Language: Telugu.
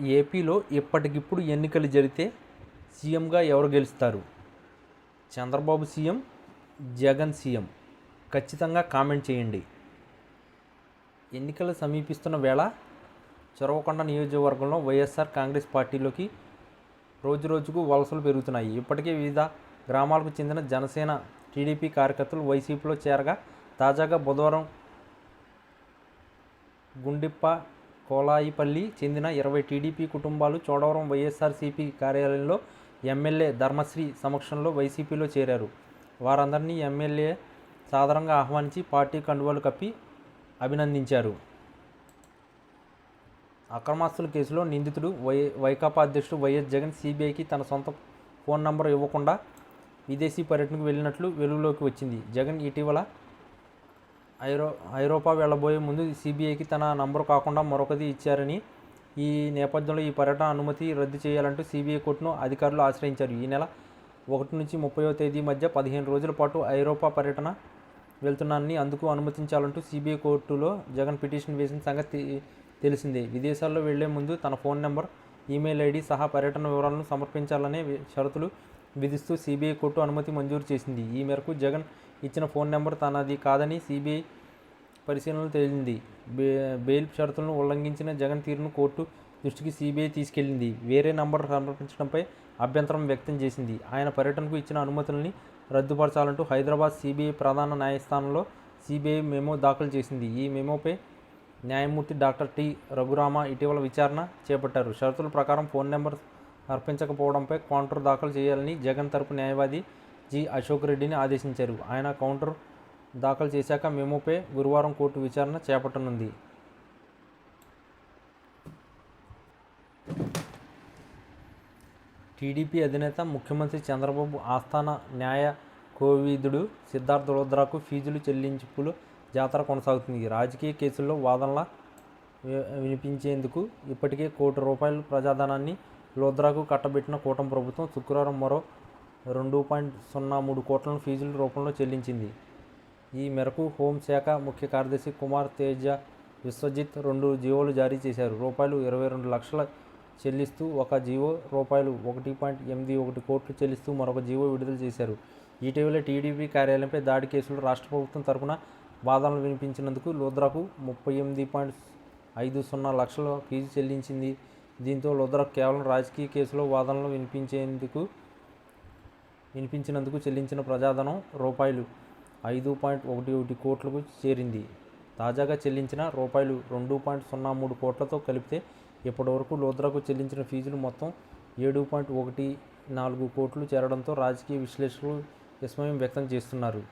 ఏపీలో ఇప్పటికిప్పుడు ఎన్నికలు జరిగితే సీఎంగా ఎవరు గెలుస్తారు? Chandrababu CM Jagan CM. ఖచ్చితంగా కామెంట్ చేయండి. ఎన్నికలు సమీపిస్తున్న వేళ చొరవకొండ నియోజకవర్గంలో వైఎస్ఆర్ కాంగ్రెస్ పార్టీలోకి రోజు రోజుకు వలసలు పెరుగుతున్నాయి. ఇప్పటికే వివిధ గ్రామాలకు చెందిన జనసేన టీడీపీ కార్యకర్తలు వైసీపీలో చేరగా తాజాగా బుధవారం గుండిప్ప కోలాయిపల్లి చెందిన ఇరవై టీడీపీ కుటుంబాలు చోడవరం వైఎస్ఆర్సీపీ కార్యాలయంలో ఎమ్మెల్యే ధర్మశ్రీ సమక్షంలో వైసీపీలో చేరారు. వారందరినీ ఎమ్మెల్యే సాధారణంగా ఆహ్వానించి పార్టీ కండువాలు కప్పి అభినందించారు. అక్రమాస్తుల కేసులో నిందితుడు వై వైకాపా అధ్యక్షుడు వైఎస్ జగన్ సిబిఐకి తన సొంత ఫోన్ నంబర్ ఇవ్వకుండా విదేశీ పర్యటనకు వెళ్ళినట్లు వెలుగులోకి వచ్చింది. జగన్ ఇటీవల ఐరో ఐరోపా వెళ్ళబోయే ముందు సిబిఐకి తన నంబరు కాకుండా మరొకది ఇచ్చారని ఈ నేపథ్యంలో ఈ పర్యటన అనుమతి రద్దు చేయాలంటూ సిబిఐ కోర్టును అధికారులు ఆశ్రయించారు. ఈ నెల ఒకటి నుంచి ముప్పైవ తేదీ మధ్య పదిహేను రోజుల పాటు ఐరోపా పర్యటన వెళ్తున్నానని అందుకు అనుమతించాలంటూ సిబిఐ కోర్టులో జగన్ పిటిషన్ వేసిన సంగతి తెలిసిందే. విదేశాల్లో వెళ్ళే ముందు తన ఫోన్ నెంబర్ ఈమెయిల్ ఐడి సహా పర్యటన వివరాలను సమర్పించాలనే షరతులు విధిస్తూ సిబిఐ కోర్టు అనుమతి మంజూరు చేసింది. ఈ మేరకు జగన్ ఇచ్చిన ఫోన్ నెంబర్ తనది కాదని సిబిఐ పరిశీలనలో తేలింది. బే బెయిల్ షరతులను ఉల్లంఘించిన జగన్ తీరును కోర్టు దృష్టికి సిబిఐ తీసుకెళ్ళింది వేరే నంబర్ సమర్పించడంపై అభ్యంతరం వ్యక్తం చేసింది. ఆయన పర్యటనకు ఇచ్చిన అనుమతుల్ని రద్దుపరచాలంటూ హైదరాబాద్ సిబిఐ ప్రధాన న్యాయస్థానంలో సిబిఐ మెమో దాఖలు చేసింది. ఈ మెమోపై న్యాయమూర్తి డాక్టర్ టి. రఘురామ ఇటీవల విచారణ చేపట్టారు. షరతుల ప్రకారం ఫోన్ నెంబర్ అర్పించకపోవడంపై కౌంటర్ దాఖలు చేయాలని జగన్ తరపు న్యాయవాది జి అశోక్ రెడ్డిని ఆదేశించారు. ఆయన కౌంటర్ దాఖలు చేశాక మెమోపై గురువారం కోర్టు విచారణ చేపట్టనుంది. టీడీపీ అధినేత ముఖ్యమంత్రి చంద్రబాబు ఆస్థాన న్యాయ కోవిదుడు సిద్ధార్థ రుద్రాకు ఫీజులు చెల్లింపులు జాతర కొనసాగుతుంది. రాజకీయ కేసుల్లో వాదనల వి- వినిపించేందుకు ఇప్పటికే కోటి రూపాయల ప్రజాధనాన్ని లోద్రాకు కట్టబెట్టిన కూటమి ప్రభుత్వం శుక్రవారం మరో రెండు పాయింట్ సున్నా మూడు కోట్లను ఫీజుల రూపంలో చెల్లించింది. ఈ మేరకు హోంశాఖ ముఖ్య కార్యదర్శి కుమార్ తేజ విశ్వజిత్ రెండు జీవోలు జారీ చేశారు. రూపాయలు ఇరవై రెండు లక్షల చెల్లిస్తూ ఒక జీవో రూపాయలు ఒకటి పాయింట్ ఎనిమిది ఒకటి కోట్లు చెల్లిస్తూ మరొక జీవో విడుదల చేశారు. ఇటీవల టీడీపీ కార్యాలయంపై దాడి కేసులో రాష్ట్ర ప్రభుత్వం తరపున వాదనలు వినిపించినందుకు లుద్రాకు ముప్పై ఎనిమిది పాయింట్ ఐదు సున్నా లక్షల ఫీజు చెల్లించింది. దీంతో లుద్రాకు కేవలం రాజకీయ కేసులో వాదనలు వినిపించేందుకు వినిపించినందుకు చెల్లించిన ప్రజాధనం రూపాయలు ఐదు పాయింట్ ఒకటి ఒకటి కోట్లకు చేరింది. తాజాగా చెల్లించిన రూపాయలు రెండు పాయింట్ సున్నా మూడు కోట్లతో కలిపితే ఇప్పటివరకు లోద్రాకు చెల్లించిన ఫీజులు మొత్తం ఏడు పాయింట్ ఒకటి నాలుగు కోట్లు చేరడంతో రాజకీయ విశ్లేషకులు విస్మయం వ్యక్తం చేస్తున్నారు.